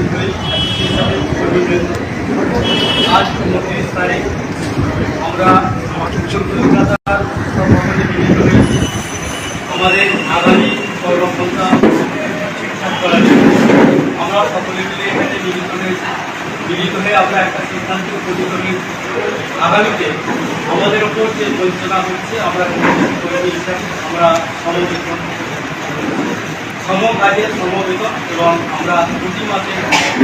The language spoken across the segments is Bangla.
এমপ্লয়ি কর্মীবৃন্দ আজ আমরা আমাদের আগামী কর্মক্ষমতা ঠিকঠাক করার জন্য। আমরা সকলে মিলে এখানে মিলিত হয়েছি মিলিত হয়ে আমরা একটা সিদ্ধান্ত উপনীত হয়েছি আমাদের ওপর যে বঞ্চনা হচ্ছে, আমরা আমরা সমবেতন সম কাজে সমবেতন এবং আমরা প্রতি মাসে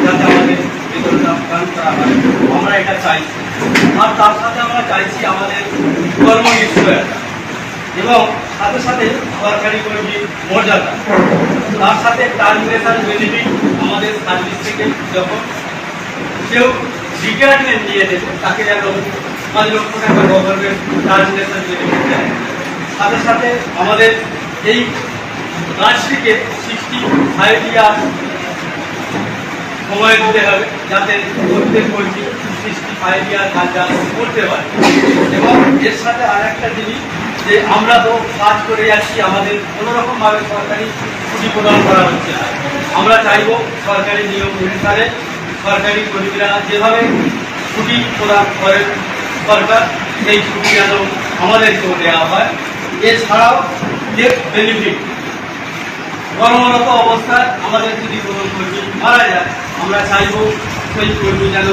যাতে আমাদের বেতনটা প্রদান করা হয়। আমরা এটা চাইছি আর তার সাথে আমরা চাইছি আমাদের কর্ম নিশ্চয়তা এবং সাথে সাথে সরকারি কর্মীর মর্যাদা। তার সাথে টার্মিনেশন বেনিফিট আমাদের সার্ভিস থেকে যখন কেউ রিটায়ারমেন্ট নিয়ে দেবে, তাকে যেন পাঁচ লক্ষ টাকা গভর্নমেন্ট টার্মিনেশন বেনিফিট দেয়। সাথে সাথে আমাদের এই সিক্সটি ফাইভ ইয়ার সময় দিতে হবে যাতে প্রত্যেক কর্মী ফাইভ ইয়ার কাজটা করতে পারে। এবং এর সাথে আর একটা জিনিস যে আমরা তো কাজ করে যাচ্ছি, আমাদের কোনো রকমভাবে সরকারি ছুটি প্রদান করা হচ্ছে না। আমরা চাইব সরকারি নিয়ম অনুসারে সরকারি কর্মীরা যেভাবে ছুটি প্রদান করেন, সরকার সেই ছুটি যেন আমাদেরকেও দেওয়া হয়। এছাড়াও যে বেনিফিট কর্মরত অবস্থায় আমাদের যদি কোনো কর্মী মারা যায় আমরা চাইব সেই কর্মী যেন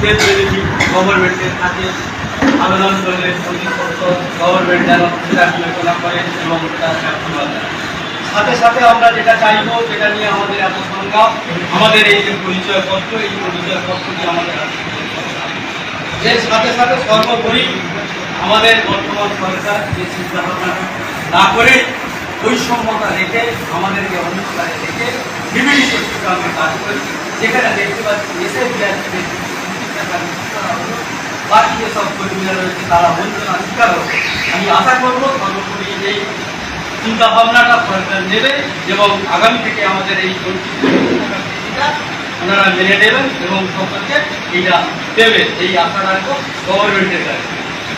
ডেথ বেনিফিট গভর্নমেন্টের কাছে আবেদন করলে গভর্নমেন্ট যেন সেটা বিবেচনা করে এবং সাথে সাথে আমরা যেটা চাইব যেটা নিয়ে আমাদের এত সংখ্যা আমাদের এই যে পরিচয়পত্র, এই পরিচয়পত্রটি আমাদের হাতে এর সাথে সাথে সর্বোপরি আমাদের বর্তমান সরকার যে চিন্তাভাবনা না করে বৈষম্যতা রেখে আমাদেরকে অনুষ্কারে রেখে বিভিন্ন ক্ষেত্রে আমরা কাজ করি, যেখানে দেখতে পাচ্ছি এসে বাকি যেসব কর্মীরা রয়েছে, তারা বঞ্চনা স্বীকার হবে আমি আশা করব সর্বোপরি এই চিন্তা ভাবনাটা সরকার নেবে এবং আগামী থেকে আমাদের এই ওনারা মেনে নেবেন এবং সকলকে এইটা দেবে এই আশা রাখব। গভর্নমেন্টের কাছে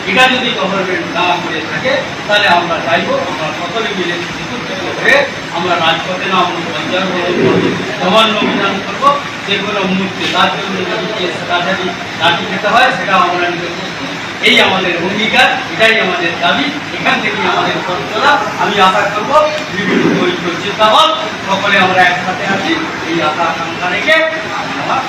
এটা যদি গভর্নমেন্ট না করে থাকে, তাহলে আমরা চাইব আমরা সকলে মিলে হয়ে আমরা রাজপথে না আমরা অভিযান করব যে কোনো মুহূর্তে তার জন্য লাঠি খেতে হয়, সেটা আমরা প্রস্তুত। এই আমাদের অঙ্গীকার, এটাই আমাদের দাবি, এখান থেকে আমাদের পথ আমি আশা করব বিভিন্ন দরিদ্র চিন্তাবল সকলে আমরা একসাথে আছি, এই আশা আকাঙ্ক্ষা রেখে আমার